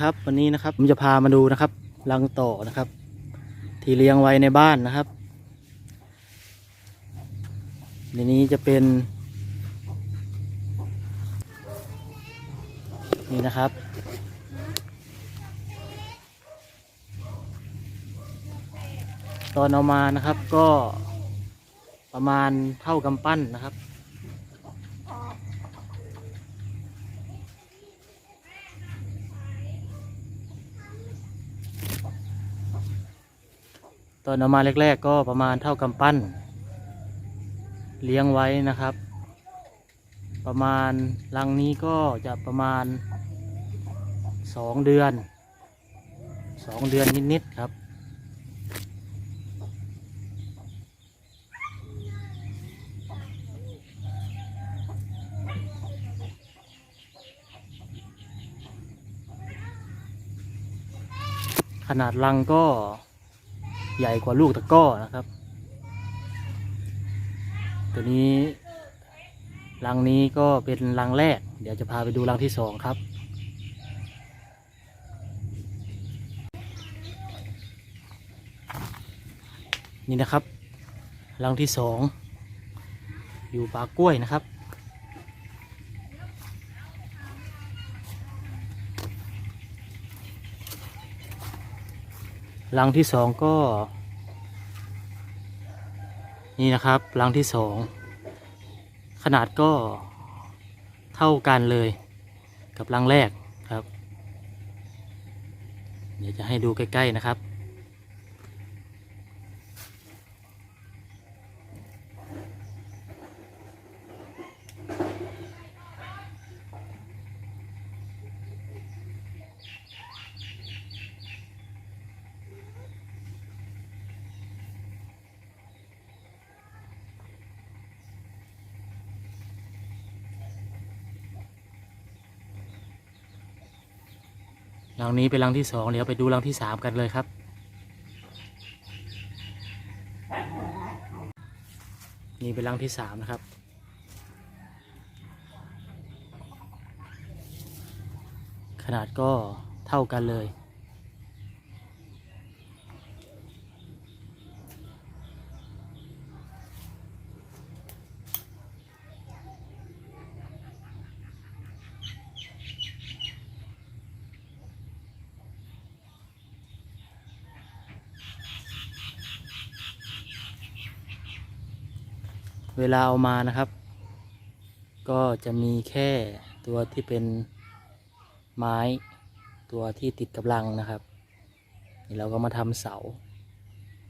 ครับ วันนี้นะครับผมจะพามาดูนะครับรังต่อนะครับ ที่เลี้ยงไว้ในบ้านนะครับในนี้จะเป็น นี่นะครับ ตอนเอามานะครับก็ประมาณเท่ากำปั้นนะครับ ตอนเอามาแรกๆก็ประมาณเท่ากำปั้น เลี้ยงไว้นะครับ ประมาณรังนี้ก็จะประมาณสองเดือนสองเดือนนิดๆครับขนาดรังก็ ใหญ่กว่าลูกตะก้อนะครับ ตัวนี้รังนี้ก็เป็นรังแรก เดี๋ยวจะพาไปดูรังที่สองครับ นี่นะครับรังที่สองอยู่ป่ากล้วยนะครับ รังที่สองก็ นี่นะครับรังที่สองขนาดก็เท่ากันเลยกับรังแรกครับ เดี๋ยวจะให้ดูใกล้ ๆ นะครับ ลังนี้เป็นลังที่สองเดี๋ยวไปดูลังที่สามกันเลยครับ นี่เป็นลังที่สามนะครับขนาดก็เท่ากันเลย เวลาเอามานะครับ ก็จะมีแค่ตัวที่เป็นไม้ตัวที่ติดกับรังนะครับนี่เราก็มาทำเสา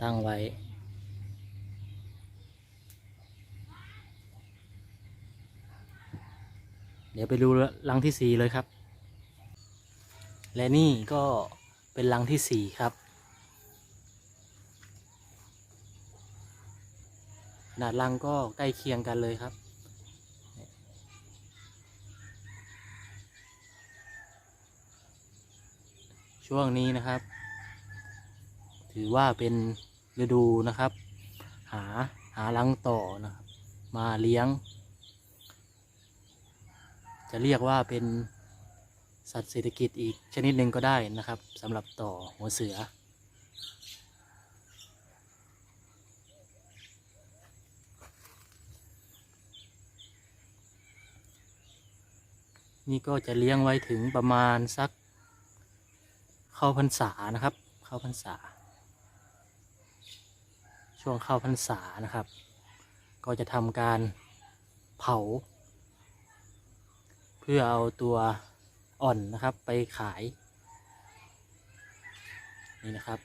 ตั้งไว้ เดี๋ยวไปดูรังที่สี่เลยครับ และนี่ก็เป็นรังที่สี่ครับ นาดรังก็ใกล้เคียงกันเลยครับ ช่วงนี้นะครับ ถือว่าเป็นฤดูนะครับ หาหารังต่อนะครับ มาเลี้ยง จะเรียกว่าเป็นสัตว์เศรษฐกิจอีกชนิดหนึ่งก็ได้นะครับสำหรับต่อหัวเสือ นี่ก็จะเลี้ยงไว้ถึงประมาณสัก เข้าพรรษานะครับ เข้าพรรษา ช่วงเข้าพรรษานะครับ ก็จะทำการเผา เพื่อเอาตัวอ่อนนะครับไปขาย นี่นะครับ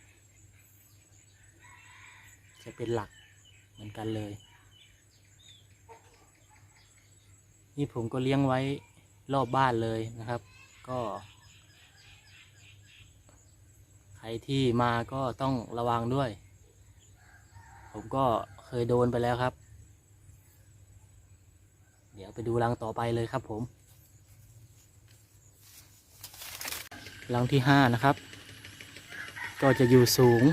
จะเป็นหลักเหมือนกันเลย นี่ผมก็เลี้ยงไว้ รอบบ้านเลยนะครับ ก็ ใครที่มาก็ต้องระวังด้วย ผมก็เคยโดนไปแล้วครับ เดี๋ยวไปดูรังต่อไปเลยครับผมรังที่ห้านะครับ ก็จะอยู่สูง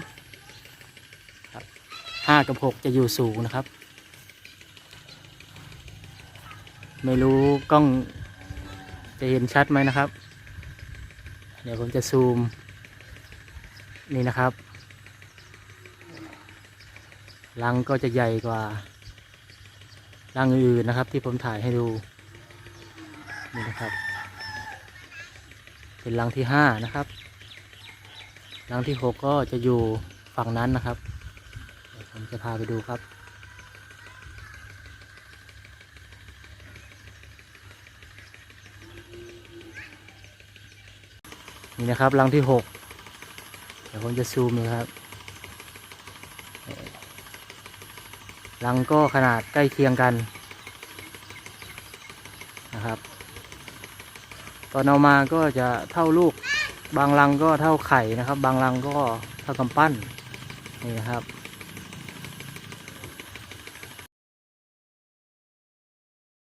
ครับห้ากับหกจะอยู่สูงนะครับ ไม่รู้กล้อง จะเห็นชัดไหมนะครับ เดี๋ยวผมจะซูม นี่นะครับรังก็จะใหญ่กว่ารังอื่นนะครับ ที่ผมถ่ายให้ดู นี่นะครับ เป็นรังที่ห้านะครับรังที่หกก็จะอยู่ฝั่งนั้นนะครับ เดี๋ยวผมจะพาไปดูครับ นี่นะครับรังที่หกเดี๋ยวผมจะซูมนะครับรังก็ขนาดใกล้เคียงกันนะครับ ตอนเอามาก็จะเท่าลูก บางรังก็เท่าไข่นะครับ บางรังก็เท่ากำปั้นนี่นะครับ